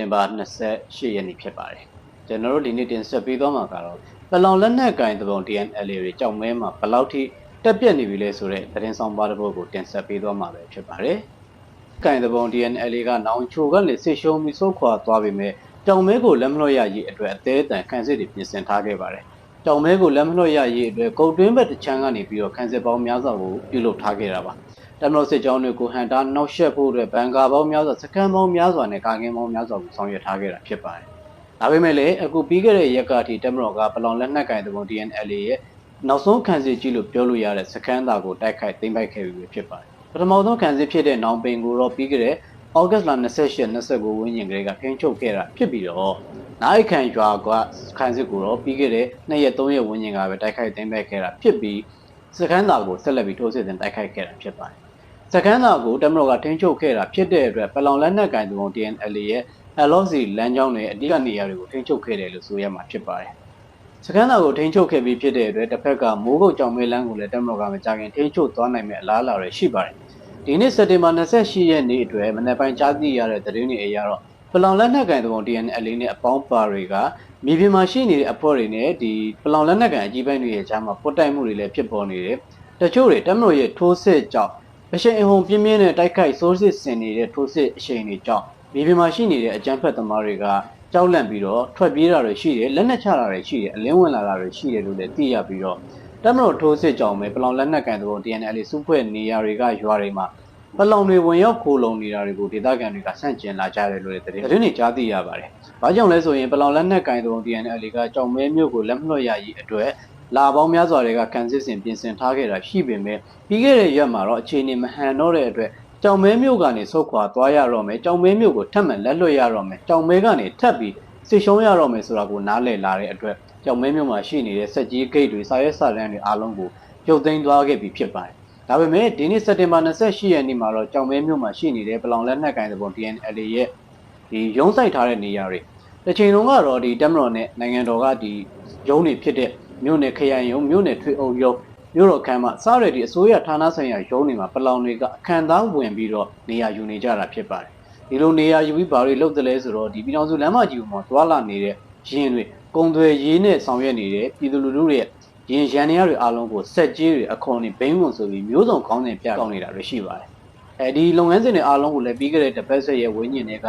တင်ဘာ28ရက်နေ့ဖြစ်ပါတယ်ကျွန်တော်တို့ဒီနေ့တင်ဆက်ပေးသွားမှာကတော့ပလောင်လက်နက်ကင်သဘုံ DNLA တွေကြောက်မဲမှာဘယ်လောက်ထိတက်ပြက်နေပြီလဲဆိုတဲ့သတင်းဆောင်ပါတစ်ပုဒ်ကိုတင်ဆက်ပေးသွားမှာပဲဖြစ်ပါတယ်ကင်သဘုံ DNLA ကနောင်ချိုကနေဆစ်ရှုံးပြီးစုခွာသွားပြီမဲ့ကြောင်မဲကိုလက်မလွှတ်ရရေးအတွက်အသေးအတန်ခန်းစစ်တွေပြင်ဆင်ထားခဲ့ပါတယ်ကြောင်မဲကိုလက်မလွှတ်ရရေးအတွက်ကုတ်တွင်းဘက်တစ်ချမ်းကနေပြီးတော့ခန်းစစ်ပေါင်းများစွာကိုပြုလုပ်ထားခဲ့တာပါ တမလို့စစ်ကြောင်းတွေကိုဟန်တာနောက်ရှက်ဖို့အတွက်ဘန်ကာပေါင်းများစွာစကန်ပေါင်းများစွာနဲ့ကာကင်းပေါင်းများစွာကိုဆောင်ရွက်ထားခဲ့တာဖြစ်ပါတယ်။ဒါပေမဲ့လည်းအခုပြီးခဲ့တဲ့ရက်ကထိတမတော်ကပလောင်လက်နက်ကင်တဲ့ပုံ DNLA ရဲ့နောက်ဆုံးခံစစ်ကြီးလို့ပြောလို့ရတဲ့စကန်သားကိုတိုက်ခိုက်သိမ်းပိုက်ခဲ့ပြီဖြစ်ပါတယ်။ပထမဆုံးခံစစ်ဖြစ်တဲ့နောင်ပင်ကိုတော့ပြီးခဲ့တဲ့ဩဂတ်လ28 29ဝန်းကျင်ကလေးကဖိန်းချုပ်ခဲ့တာဖြစ်ပြီးတော့နိုင်ခံရွာကခံစစ်ကိုတော့ပြီးခဲ့တဲ့2ရက်3ရက်ဝန်းကျင်ကပဲတိုက်ခိုက်သိမ်းပိုက်ခဲ့တာဖြစ်ပြီးစကန်သားကိုဆက်လက်ပြီးထိုးစစ်တင်တိုက်ခိုက်ခဲ့တာဖြစ်ပါတယ်။ စကန်သာကိုတမတော်ကထိန်းချုပ်ခဲ့တာဖြစ်တဲ့အတွက်ပလောင်လက်နက်ကင်သူပုံ DNL ရဲ့ LOC လမ်းကြောင်းတွေအဓိကနေရာတွေကိုထိန်းချုပ်ခဲ့တယ်လို့ဆိုရမှာဖြစ်ပါတယ်။စကန်သာကိုထိန်းချုပ်ခဲ့ပြီးဖြစ်တဲ့အတွက်တစ်ဖက်ကမိုးကုတ်ကြောင်မဲလမ်းကိုလည်းတမတော်ကမကြခင်ထိန်းချုပ်သွားနိုင်မဲ့အလားအလာတွေရှိပါတယ်။ဒီနေ့စက်တင်ဘာ28ရက်နေ့အတွက်မနေ့ပိုင်းကြားသိရတဲ့သတင်းတွေအရတော့ပလောင်လက်နက်ကင်သူပုံ DNL နဲ့အပေါင်းပါတွေကမြေပြင်မှာရှိနေတဲ့အဖွဲ့တွေနဲ့ဒီပလောင်လက်နက်ကန်အကြီးပိုင်းတွေရဲ့ကြားမှာပုတ်တိုက်မှုတွေလည်းဖြစ်ပေါ်နေတယ်။တချို့တွေတမတော်ရဲ့ထိုးစစ်ကြောင့် အရှိန်အဟုန်ပြင်းပြင်းနဲ့တိုက်ခိုက်စိုးစစ်ဆင်နေတဲ့ထိုးစစ်အရှိန်တွေကြောင့်မြေပြင်မှာရှိနေတဲ့အကြမ်းဖက်သမားတွေကကြောက်လန့်ပြီးတော့ထွက်ပြေးတာတွေရှိတယ်လက်နက်ချတာတွေရှိတယ်အလင်းဝင်လာတာတွေရှိတယ်လို့လည်းသိရပြီးတော့တမတော်ထိုးစစ်ကြောင့်ပဲပလောင်လက်နက်ကန်တို့ DNL စုဖွဲ့နေရာတွေကရွာတွေမှာပလောင်တွေဝင်ရောက်ခိုးလုံနေတာတွေကိုဒေသခံတွေကဆန့်ကျင်လာကြတယ်လို့လည်းသတင်းသတင်းတွေကြားသိရပါတယ်။ဘာကြောင့်လဲဆိုရင်ပလောင်လက်နက်ကန်တို့ DNL ကကြောင်မဲမြို့ကိုလက်မလွှတ်ရရေးအတွက် လာပေါင်းများစွာတွေကကန်စစ်စင်ပြင်ဆင်ထားခဲ့တာရှိပေမဲ့ပြီးခဲ့တဲ့ရက်မှာတော့အခြေအနေမဟန်တော့တဲ့အတွက်ကြောင်မဲမြို့ကနေဆုတ်ခွာသွားရတော့မယ်ကြောင်မဲမြို့ကိုထပ်မံလက်လွတ်ရတော့မယ်ကြောင်မဲကနေထပ်ပြီးစစ်ရှုံးရတော့မယ်ဆိုတာကိုနားလည်လာတဲ့အတွက်ကြောင်မဲမြို့မှာရှိနေတဲ့စက်ကြီးဂိတ်တွေစာရဲစာလမ်းတွေအားလုံးကိုပြုတ်သိမ်းသွားခဲ့ပြီဖြစ်ပါတယ်ဒါပေမဲ့ဒီနေ့စက်တင်ဘာ28ရက်နေ့မှာတော့ကြောင်မဲမြို့မှာရှိနေတဲ့ပလောင်လက်နက်ကိုင်တဲ့ပုံ DNL ရဲ့ဒီရုံးဆိုင်ထားတဲ့နေရာတွေတစ်ချိန်လုံးကတော့ဒီတက်မတော်နဲ့နိုင်ငံတော်ကဒီရုံးတွေဖြစ်တဲ့ မြို့နယ်ခရိုင်ရုံးမြို့နယ်ထွေအုပ်ရုံးမြို့တော်ခမ်းမစားရတဲ့အစိုးရဌာနဆိုင်ရာရုံးတွေမှာပလောင်တွေကအခမ်းသားဝင်ပြီးတော့နေရာယူနေကြတာဖြစ်ပါတယ်ဒီလိုနေရာယူပြီးဘာတွေလုပ်တယ်လဲဆိုတော့ဒီပြည်တော်စုလမ်းမကြီးပေါ်မှာတွာလာနေတဲ့ရင်းတွေကုံသွယ်ရေးနဲ့ဆောင်ရွက်နေတဲ့ပြည်သူလူထုတွေရင်ရန်နေရတွေအားလုံးကိုစက်ကြီးတွေအခွန်တွေဘိန်းဝင်ဆိုပြီးမျိုးစုံကောင်းတဲ့ပြကောင်းနေတာတွေရှိပါတယ်အဲဒီလုပ်ငန်းစဉ်တွေအားလုံးကိုလည်းပြီးခဲ့တဲ့တပတ်ဆက်ရဲ့ဝင်းကျင်တွေက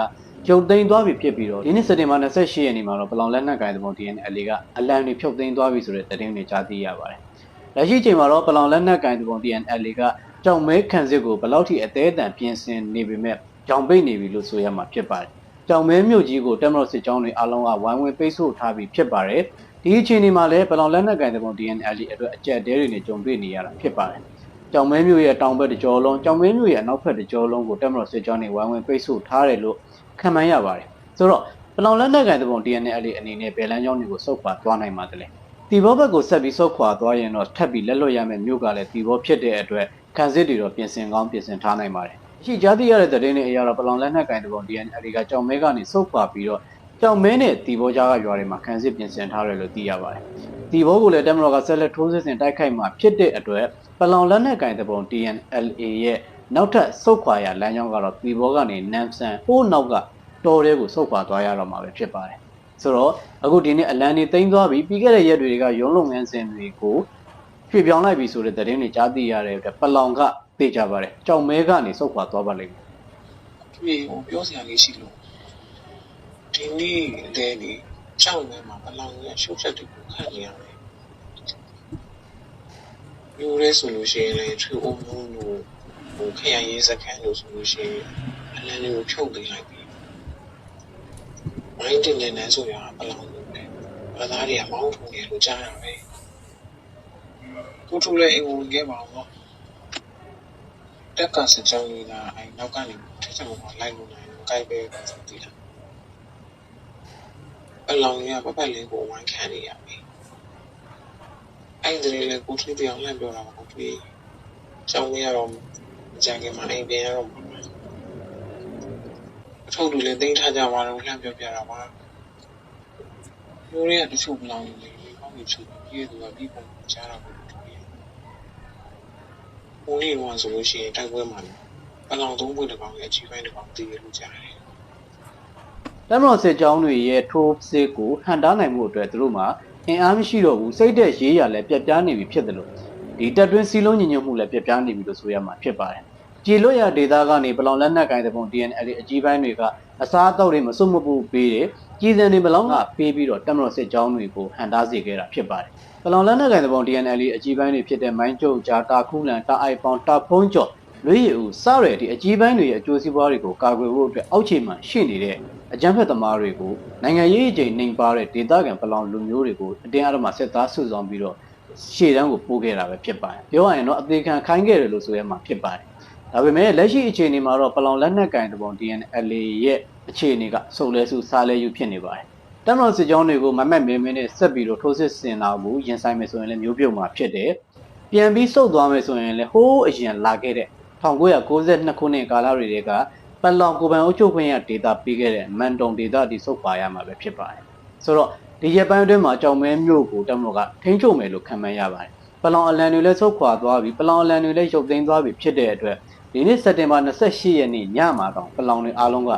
ကျုံသိမ်းသွားပြီဖြစ်ပြီးတော့ဒီနေ့စက်တင်ဘာ28ရက်နေ့မှာတော့ပလောင်လက်နက်ကိုင်သဘုံ DNL ကအလံတွေဖြုတ်သိမ်းသွားပြီဆိုတဲ့သတင်းတွေကြားသိရပါတယ်။လက်ရှိချိန်မှာတော့ပလောင်လက်နက်ကိုင်သဘုံ DNL ကကြောင်မဲခံစစ်ကိုဘယ်လောက်ထိအသေးအတန်ပြင်ဆင်နေပေမဲ့ကြောင်ပိတ်နေပြီလို့ဆိုရမှာဖြစ်ပါတယ်။ကြောင်မဲမြို့ကြီးကိုတက်မတော်စစ်ကြောင်းတွေအားလုံးကဝိုင်းဝန်းပိတ်ဆို့ထားပြီးဖြစ်ပါတယ်။ဒီအချိန်ဒီမှာလည်းပလောင်လက်နက်ကိုင်သဘုံ DNL အတွက်အကြက်တဲတွေနဲ့ကြုံတွေ့နေရတာဖြစ်ပါတယ်။ ကြောင်မဲမြို့ရဲ့တောင်ဘက်တကြောလုံးကြောင်မဲမြို့ရဲ့အနောက်ဘက်တကြောလုံးကိုတက်မတော်စစ်ကြောင်းတွေဝိုင်းဝန်းပိတ်ဆို့ထားတယ်လို့ခံမှန်းရပါတယ်ဆိုတော့ပလောင်လက်နက်ကန်တပုံ DNL အနေနဲ့ဘယ်လမ်းကြောင်းတွေကိုစုပ်ခွာသွားနိုင်မှာတလဲတီဘောဘက်ကိုဆက်ပြီးစုပ်ခွာသွားရင်တော့ထပ်ပြီးလက်လွတ်ရမယ့်မြို့ကလည်းတီဘောဖြစ်တဲ့အတွက်ခံစစ်တွေတော့ပြင်ဆင်ကောင်းပြင်ဆင်ထားနိုင်ပါတယ်ရှိကြားသိရတဲ့သတင်းတွေအရတော့ပလောင်လက်နက်ကန်တပုံ DNL ကကြောင်မဲကနေစုပ်ခွာပြီးတော့ ကြောင်မဲနဲ့တီဘောကြားကရွာတွေမှာခံစစ်ပြင်ဆင်ထားတယ်လို့သိရပါတယ်တီဘောကိုလည်းတမတော်ကဆက်လက်ထိုးစစ်ဆင်တိုက်ခိုက်မှာဖြစ်တဲ့အတွက်ပလောင်လက်နက်ကန်တပုံ DNLA ရဲ့နောက်ထပ်စုပ်ခွာရလမ်းကြောင်းကတော့တီဘောကနေနမ်ဆန်ဟိုးနောက်ကတော်တဲကိုဆုတ်ခွာသွားရတော့မှာပဲဖြစ်ပါတယ်ဆိုတော့အခုဒီနေ့အလံနေတိမ့်သွားပြီးပြီးခဲ့တဲ့ရက်တွေကရုံးလုပ်ငန်းစဉ်တွေကိုရွှေ့ပြောင်းလိုက်ပြီဆိုတဲ့သတင်းတွေကြားသိရတဲ့အတွက်ပလောင်ကသိကြပါတယ်ကြောင်မဲကနေဆုတ်ခွာသွားပါလိမ့်မယ်ဒီဟိုပြောစရာလေးရှိလို့ ဒီနေ့လေဒီကြောက်နေမှာဘလောင်ရရှုပ်ချက်တွေကိုခံနေရတယ်မျိုးရဲဆိုလို့ရှိရင်လေထွေအုံမျိုးလို့ဟိုခရရေးစခန်းလို့ဆိုလို့ရှိရင်အလန်းလေးကိုဖြုတ်ပေးလိုက်ပြီမိုင်းတင်နေနေဆိုရဘလောင်လို့ပဲဘာသာတွေကမောင်းထုံနေလို့ကြားရပဲကိုထူလည်းအိမ်ဝင်ခဲ့ပါတော့တက်ကစကြောင်းကြီးကအဲနောက်ကနေထက်ချောင်းမှာလိုက်လို့နိုင်ကိုက်ပဲဆိုတည်တာ အလောင်းရပပတ်လေးကိုဝိုင်းခံနေရပြီအဲ့ဒီလေကိုထွေးပြောင်းလှမ်းပြောတာပါကိုထွေးကျောင်းရတော့ကြံခင်မှာအိမ်ပြန်ရတော့မှာအထုပ်တွေလည်းတင်းထားကြပါတော့လှမ်းပြောပြတာပါမျိုးတွေကတချို့မလောင်နေလေကောင်းနေချုပ်ပြီးသူကပြီးပုံကြားတာကိုထွေးဘုန်းကြီးကဆိုလို့ရှိရင်တိုက်ပွဲမှာအလောင်းသုံးပွင့်တစ်ကောင်ရဲ့အချီပိုင်းတစ်ကောင်တည်ရလို့ကြားတယ် တမတော်စစ်ကြောင်းတွေရဲ့ထိုးစစ်ကိုဟန်တားနိုင်မှုအတွက်သူတို့မှာအင်အားမရှိတော့ဘူးစိတ်သက်ရေးရလည်းပြတ်ပြားနေပြီဖြစ်တယ်လို့ဒီတက်တွင်းစီလုံးညီညွတ်မှုလည်းပြတ်ပြားနေပြီလို့ဆိုရမှာဖြစ်ပါတယ်ကြည်လွတ်ရဒေတာကနေပလောင်လက်နက်ကိုင်တဲ့ပုံ DNL အကြီးပိုင်းတွေကအစားအသောက်တွေမစွတ်မပူပေးတယ်ကြီးစံတွေမလောင်းကပေးပြီးတော့တမတော်စစ်ကြောင်းတွေကိုဟန်တားစေခဲ့တာဖြစ်ပါတယ်ပလောင်လက်နက်ကိုင်တဲ့ပုံ DNL အကြီးပိုင်းတွေဖြစ်တဲ့မိုင်းကျုပ်ဂျာတာခုလန်တာအိုက်ပေါင်တာဖုံးကျော်လွေးရည်ဦးစရတဲ့ဒီအကြီးပိုင်းတွေရဲ့အကျိုးစီးပွားတွေကိုကာကွယ်ဖို့အတွက်အောက်ခြေမှာရှိနေတဲ့ အကြမ်းဖက်သမားတွေကိုနိုင်ငံရေးအကျိန်နှိမ်ပါတဲ့ဒေသခံပလောင်လူမျိုးတွေကိုအတင်းအဓမ္မစစ်သားစုဆောင်ပြီးတော့ရှေ့တန်းကိုပို့ခဲ့တာပဲဖြစ်ပါတယ်ပြောရရင်တော့အသေးခံခိုင်းခဲ့တယ်လို့ဆိုရမှာဖြစ်ပါတယ်ဒါပေမဲ့လက်ရှိအခြေအနေမှာတော့ပလောင်လက်နက်ကင်တပုံ DNLA ရဲ့အခြေအနေကစုံလဲစုစားလဲယူဖြစ်နေပါတယ်တမတော်စစ်ကြောင်းတွေကိုမမက်မင်းမင်းနဲ့ဆက်ပြီးတော့ထိုးစစ်ဆင်တာကိုရင်ဆိုင်မယ်ဆိုရင်လည်းမျိုးပြုတ်မှာဖြစ်တယ်ပြန်ပြီးစုပ်သွားမယ်ဆိုရင်လည်းဟိုးအရင်လာခဲ့တဲ့1992ခုနှစ်ကာလတွေက ပလောင်ကိုပန်အုပ်ချုပ်ခွင့်ရဒေတာပေးခဲ့တဲ့မန်တုံဒေတာဒီစုပ်ပါရမှာပဲဖြစ်ပါတယ်ဆိုတော့ဒီရက်ပိုင်းအတွင်းမှာကြောင်မဲမြို့ကိုတမတော်ကထိန်းချုပ်မယ်လို့ခံမှန်းရပါတယ်ပလောင်အလံတွေလည်းဆုတ်ခွာသွားပြီပလောင်အလံတွေလည်းရုပ်သိမ်းသွားပြီဖြစ်တဲ့အတွက်ဒီနေ့စက်တင်ဘာ28ရက်နေ့ညမှာတော့ပလောင်တွေအားလုံးက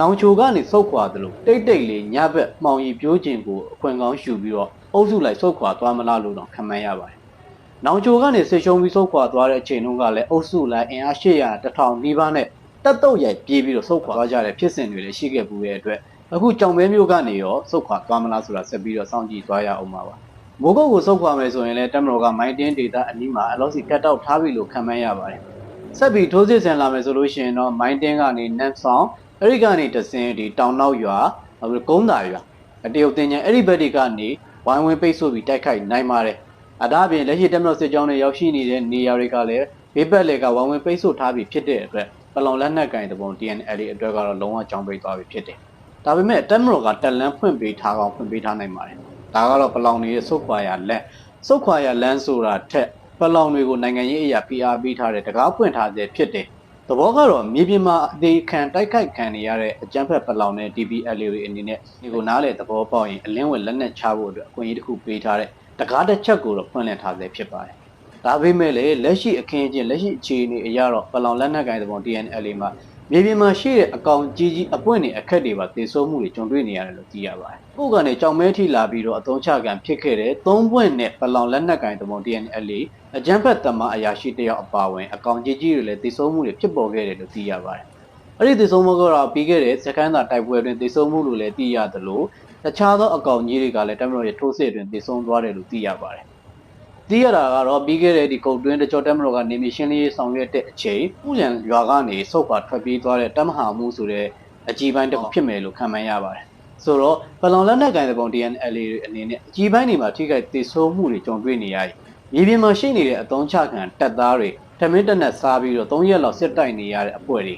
နောင်ချိုကနေဆုတ်ခွာသလိုတိတ်တိတ်လေးညဘက်မှောင်ရီပြိုးကျင်ကိုအခွင့်ကောင်းယူပြီးတော့အုပ်စုလိုက်ဆုတ်ခွာသွားမလားလို့တော့ခံမှန်းရပါတယ်။နောင်ချိုကနေဆေရှုံပြီးဆုတ်ခွာသွားတဲ့အချိန်တုန်းကလည်းအုပ်စုလိုက်အင်အား800 1000နီးပါးနဲ့ တက်တော့ရိုက်ပြေးပြီးတော့ဆုတ်ခွာသွားကြတဲ့ဖြစ်စဉ်တွေလည်းရှိခဲ့ပူရဲ့အတွက်အခုကြောင်မဲမျိုးကနေရောဆုတ်ခွာသွားမလားဆိုတာဆက်ပြီးတော့စောင့်ကြည့်သွားရအောင်ပါပါ။မိုးကုတ်ကိုဆုတ်ခွာမယ်ဆိုရင်လည်းတက်မတော်ကမိုင်းတင်းဒေတာအနီးမှာအလောစီကတ်တောက်ထားပြီလို့ခံမှန်းရပါတယ်။ဆက်ပြီးထိုးစစ်ဆင်လာမယ်ဆိုလို့ရှိရင်တော့မိုင်းတင်းကနေနတ်ဆောင်အဲ့ဒီကနေတဆင်းဒီတောင်နောက်ရွာအခုကုန်းတာရွာအတရုတ်တင်ညာအဲ့ဒီဘက်တွေကနေဝိုင်းဝန်းပိတ်ဆို့ပြီးတိုက်ခိုက်နိုင်ပါတယ်အဒါအပြင်လက်ရှိတက်မတော်စစ်ကြောင်းတွေရောက်ရှိနေတဲ့နေရာတွေကလည်းဘေးဘက်လေကဝိုင်းဝန်းပိတ်ဆို့ထားပြီးဖြစ်တဲ့အတွက် ပလောင်လက်နက်ကင်တပုံ DNL အတွက်ကတော့လုံးဝကြောင်းပိတ်သွားပြီဖြစ်တယ်ဒါပေမဲ့တက်မတော်ကတက်လန်းဖွင့်ပေးထားကောင်ဖွင့်ပေးထားနိုင်ပါတယ်ဒါကတော့ပလောင်တွေရဲ့စုတ်ခွာရလက်စုတ်ခွာရလန်းဆိုတာထက်ပလောင်တွေကိုနိုင်ငံရေးအရာ PR ပေးထားတဲ့တကားဖွင့်ထားတဲ့ဖြစ်တယ်သဘောကတော့မြေပြင်မှာအသေးခံတိုက်ခိုက်ခံနေရတဲ့အကြမ်းဖက်ပလောင်နဲ့ DPLA တွေအနေနဲ့ဒီကိုနားလေသဘောပေါက်ရင်အလင်းဝင်လက်နက်ချဖို့အတွက်အခွင့်အရေးတစ်ခုပေးထားတဲ့တကားတစ်ချက်ကိုတော့ဖွင့်လှစ်ထားဆဲဖြစ်ပါတယ်။ ဒါပေမဲ့လည်းလက်ရှိအခင်းအကျင်းလက်ရှိအခြေအနေအရတော့ပလောင်လက်နက်ကိုင်သဘော DNLA မှာမြေပြင်မှာရှိတဲ့အကောင်ကြီးကြီးအပွင့်နေအခက်တွေပါသေဆုံးမှုတွေကြုံတွေ့နေရတယ်လို့သိရပါတယ်။ကိုကနေကြောင်မဲထိလာပြီးတော့အသုံးချကံဖြစ်ခဲ့တဲ့သုံးပွင့်နဲ့ပလောင်လက်နက်ကိုင်သဘော DNLA အကြမ်းဖက်သမားအရာရှိတယောက်အပါအဝင်အကောင်ကြီးကြီးတွေလည်းသေဆုံးမှုတွေဖြစ်ပေါ်ခဲ့တယ်လို့သိရပါတယ်။အဲ့ဒီသေဆုံးမှုကတော့ပြီးခဲ့တဲ့စကန်သာတိုက်ပွဲတွင်သေဆုံးမှုလို့လည်းသိရသလိုတခြားသောအကောင်ကြီးတွေကလည်းတမတော်ရဲ့ထိုးစစ်တွင်သေဆုံးသွားတယ်လို့သိရပါတယ်။ သိရတာကတော့ပြီးခဲ့တဲ့ဒီကုတ်တွင်းတကြောတမတော်ကနေမီရှင်းလေးဆောင်ရွက်တဲ့အချိန်ဥရန်ရွာကနေစုတ်ခွာထွက်ပြေးသွားတဲ့တမဟာမှုဆိုတဲ့အကြီးပိုင်းတစ်ခုဖြစ်မယ်လို့ခံမှန်းရပါတယ်။ဆိုတော့ပလောင်လက်နက်ကိုင်တဲ့ပုံ DNL တွေအနေနဲ့အကြီးပိုင်းတွေမှာထိခိုက်သေဆုံးမှုတွေကြုံတွေ့နေရရင်မြေပြင်မှာရှိနေတဲ့အတုံးချခံတပ်သားတွေထမင်းတက်နဲ့စားပြီးတော့၃ရက်လောက်စစ်တိုက်နေရတဲ့အပွဲတွေ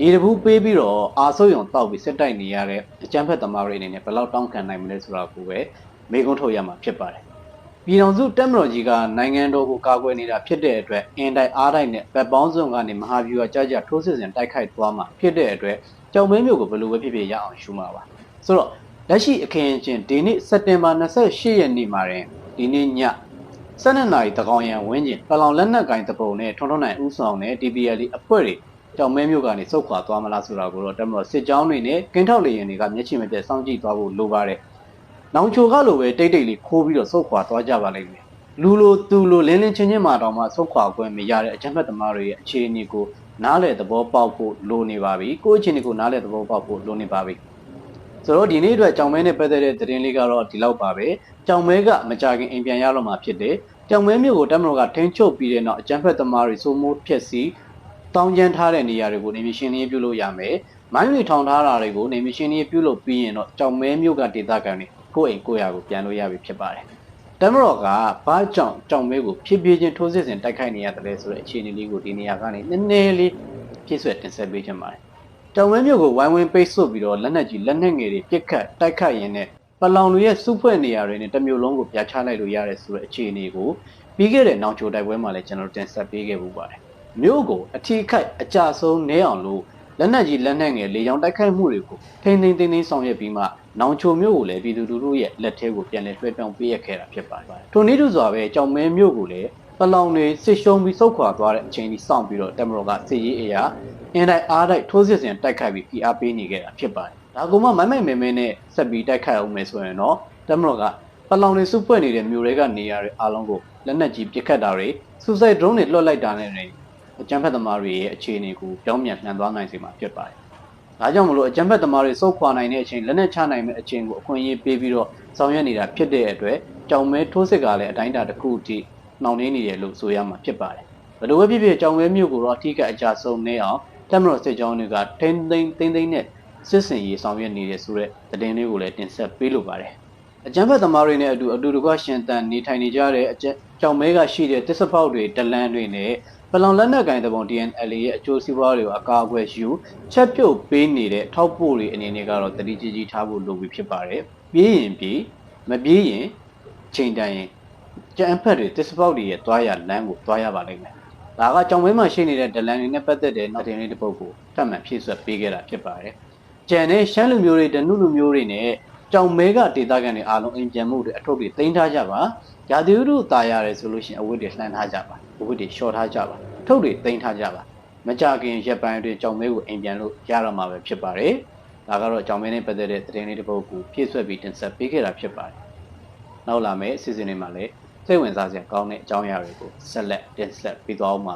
ရေတပူးပေးပြီးတော့အာဆုပ်ရုံတောက်ပြီးစစ်တိုက်နေရတဲ့အကြမ်းဖက်သမားတွေအနေနဲ့ဘယ်လောက်တောင်းခံနိုင်မလဲဆိုတာကိုပဲမေးခွန်းထုတ်ရမှာဖြစ်ပါတယ်။ ပြည်တော်စုတက်မတော်ကြီးကနိုင်ငံတော်ကိုကာကွယ်နေတာဖြစ်တဲ့အတွက်အင်တိုက်အားတိုက်နဲ့ဗက်ပေါင်းစုံကနေမဟာဗျူဟာကြကြထိုးစစ်ဆင်တိုက်ခိုက်သွားမှာဖြစ်တဲ့အတွက်ကြောင်မင်းမျိုးကိုဘယ်လိုပဲဖြစ်ဖြစ်ရအောင်ရှုမှာပါ။ဆိုတော့လက်ရှိအခင်းအကျင်းဒီနေ့စက်တင်ဘာ28ရက်နေ့မှာရင်ဒီနေ့ည12နာရီတကောင်ရန်ဝင်းကျင်ပလောင်လက်နက်ကင်တပုံနဲ့ထွန်းထွန်းနိုင်ဥဆောင်တဲ့ DPL အဖွဲ့တွေကြောင်မဲမျိုးကနေစုတ်ခွာသွားမလားဆိုတာကိုတော့တက်မလို့စစ်ကြောင်းတွေနဲ့ကင်းထောက်လေရင်တွေကမျက်ခြေမပြတ်စောင့်ကြည့်သွားဖို့လိုပါတယ်။ နောင်ချိုကလိုပဲတိတ်တိတ်လေးခိုးပြီးတော့စုတ်ခွာသွားကြပါလိမ့်မယ်။လူလိုသူလိုလင်းလင်းချင်းချင်းမှတောင်မှစုတ်ခွာခွင့်မရတဲ့အကြမ်းဖက်သမားတွေရဲ့အခြေအနေကိုနားလေသဘောပေါက်ဖို့လိုနေပါပြီ။ကိုယ့်အခြေအနေကိုနားလေသဘောပေါက်ဖို့လိုနေပါပြီ။ဆိုတော့ဒီနေ့အတွက်ကြောင်မဲနဲ့ပတ်သက်တဲ့သတင်းလေးကတော့ဒီလောက်ပါပဲ။ကြောင်မဲကမကြခင်အိမ်ပြန်ရတော့မှာဖြစ်တယ်။ကြောင်မဲမျိုးကိုတက်မတော်ကထိန်းချုပ်ပြီးတဲ့နောက်အကြမ်းဖက်သမားတွေစိုးမိုးဖျက်ဆီးတောင်းကျမ်းထားတဲ့နေရာတွေကိုနေမရှင်လေးပြုလို့ရမယ်။မိုင်းတွေထောင်ထားတာတွေကိုနေမရှင်လေးပြုလို့ပြီးရင်တော့ကြောင်မဲမျိုးကဒေသခံတွေ ကိုယ့်အိမ်ကိုယ့်ရာကိုပြန်လို့ရပြီဖြစ်ပါတယ်။တမတော်ကဘာကြောင့်ကြောင်မဲကိုဖြည်းဖြည်းချင်းထိုးစစ်ဆင်တိုက်ခိုက်နေရတယ်လဲဆိုတဲ့အခြေအနေလေးကိုဒီနေရာကနေနည်းနည်းလေးပြည့်စွက်တင်ဆက်ပေးချင်ပါတယ်။ကြောင်မဲမျိုးကိုဝိုင်းဝန်းပိတ်ဆို့ပြီးတော့လက်နက်ကြီးလက်နက်ငယ်တွေပြစ်ခတ်တိုက်ခတ်ရင်းနဲ့ပလောင်တွေရဲ့စုဖွဲ့နေရာတွေနဲ့တစ်မျိုးလုံးကိုပြချလိုက်လို့ရတယ်ဆိုတဲ့အခြေအနေကိုပြီးခဲ့တဲ့နောင်ချိုတိုက်ပွဲမှာလည်းကျွန်တော်တင်ဆက်ပေးခဲ့ပူပါတယ်။မြို့ကိုအထီးခိုက်အကြဆုံးနဲအောင်လို့ လက်နက်ကြီးလက်နက်ငယ်လေကြောင်းတိုက်ခိုက်မှုတွေကိုထိန်းသိမ်းသိမ်းသိမ်းဆောင်ရွက်ပြီးမှနောင်ချိုမြို့ကိုလည်းပြည်သူလူထုရဲ့လက်ထဲကိုပြန်လည်လွှဲပြောင်းပေးရခဲ့တာဖြစ်ပါတယ်။ထိုနည်းတူစွာပဲကြောင်မဲမြို့ကိုလည်းပလောင်တွေစစ်ရှုံးပြီးစုတ်ခွာသွားတဲ့အချိန်ကြီးစောင့်ပြီးတော့တမတော်ကစစ်ရေးအရာအင်တိုင်းအားတိုက်ထိုးစစ်ဆင်တိုက်ခိုက်ပြီးဖိအားပေးနေခဲ့တာဖြစ်ပါတယ်။ဒါကမှမိုင်းမိုင်မဲမဲနဲ့ဆက်ပြီးတိုက်ခိုက်အောင်မယ်ဆိုရင်တော့တမတော်ကပလောင်တွေစုဖွဲ့နေတဲ့မြို့တွေကနေရာတွေအားလုံးကိုလက်နက်ကြီးပစ်ခတ်တာတွေစူစိုက်ဒရုန်းတွေလွှတ်လိုက်တာနဲ့တွေ အကြမ်းဖက်သမားတွေရဲ့အခြေအနေကိုပြောင်းပြန်လှန်သွားနိုင်စေမှာဖြစ်ပါတယ်။ဒါကြောင့်မလို့အကြမ်းဖက်သမားတွေစုခွာနိုင်တဲ့အချိန်လက်နက်ချနိုင်မယ့်အချိန်ကိုအခွင့်အရေးပေးပြီးတော့ဆောင်ရွက်နေတာဖြစ်တဲ့အတွက်ကြောင်မဲထိုးစစ်ကလည်းအတိုင်းအတာတစ်ခုအထိနှောင့်နှေးနေတယ်လို့ဆိုရမှာဖြစ်ပါတယ်။ဘယ်လိုပဲဖြစ်ဖြစ်ကြောင်မဲမြို့ကိုတော့အထီးကအကြဆုံးနေအောင်တက်မတော်စစ်ကြောင်းတွေကထိမ့်သိမ့်သိမ့်သိမ့်နဲ့စစ်စင်ရေးဆောင်ရွက်နေတဲ့ဆိုတဲ့သတင်းလေးကိုလည်းတင်ဆက်ပေးလိုပါတယ်။အကြမ်းဖက်သမားတွေနဲ့အတူအတူတကွရှင်တန်နေထိုင်နေကြတဲ့အကြကြောင်မဲကရှိတဲ့တစ်စပေါက်တွေဒလန်တွေနဲ့ ပလောင်လက်နက်ကင်တပုံ DNL ရဲ့အကျိုးစီးပွားတွေကိုအကာအကွယ်ယူချက်ပြုတ်ပေးနေတဲ့ထောက်ပို့တွေအနေနဲ့ကတော့တတိကြီးကြီးထားဖို့လိုပြီဖြစ်ပါတယ်။ပြေးရင်ပြေးမပြေးရင်ချိန်တန်ရင်ကြံဖက်တွေတစ်စပေါက်တွေရဲ့တွားရလမ်းကိုတွားရပါလိမ့်မယ်။ဒါကကြောင်မဲမှာရှိနေတဲ့ဒလန်တွေနဲ့ပတ်သက်တဲ့နောက်တင်လေးတစ်ပုဒ်ကိုထပ်မံဖြည့်ဆွတ်ပေးခဲ့တာဖြစ်ပါတယ်။ကျန်တဲ့ရှမ်းလူမျိုးတွေတနုလူမျိုးတွေနဲ့ ကြောင်မဲကဒေသခံတွေအားလုံးအိမ်ပြန်မှုတွေအထုပ်တွေတင်ထားကြပါ။ရာသီဥတုตายရတယ်ဆိုလို့ရှိရင်အဝတ်တွေလှမ်းထားကြပါ။အဝတ်တွေလျှော်ထားကြပါ။ထုပ်တွေတင်ထားကြပါ။မကြခင်ရက်ပိုင်းအတွင်းကြောင်မဲကိုအိမ်ပြန်လို့ရတော့မှာပဲဖြစ်ပါတယ်။ဒါကတော့ကြောင်မဲနဲ့ပတ်သက်တဲ့သတင်းလေးတစ်ပုဒ်ကိုဖြည့်ဆွတ်ပြီးတင်ဆက်ပေးခဲ့တာဖြစ်ပါတယ်။နောက်လာမယ့်အစီအစဉ်တွေမှာလည်းစိတ်ဝင်စားစရာကောင်းတဲ့အကြောင်းအရာတွေကိုဆက်လက်တင်ဆက်ပေးသွားအောင်ပါ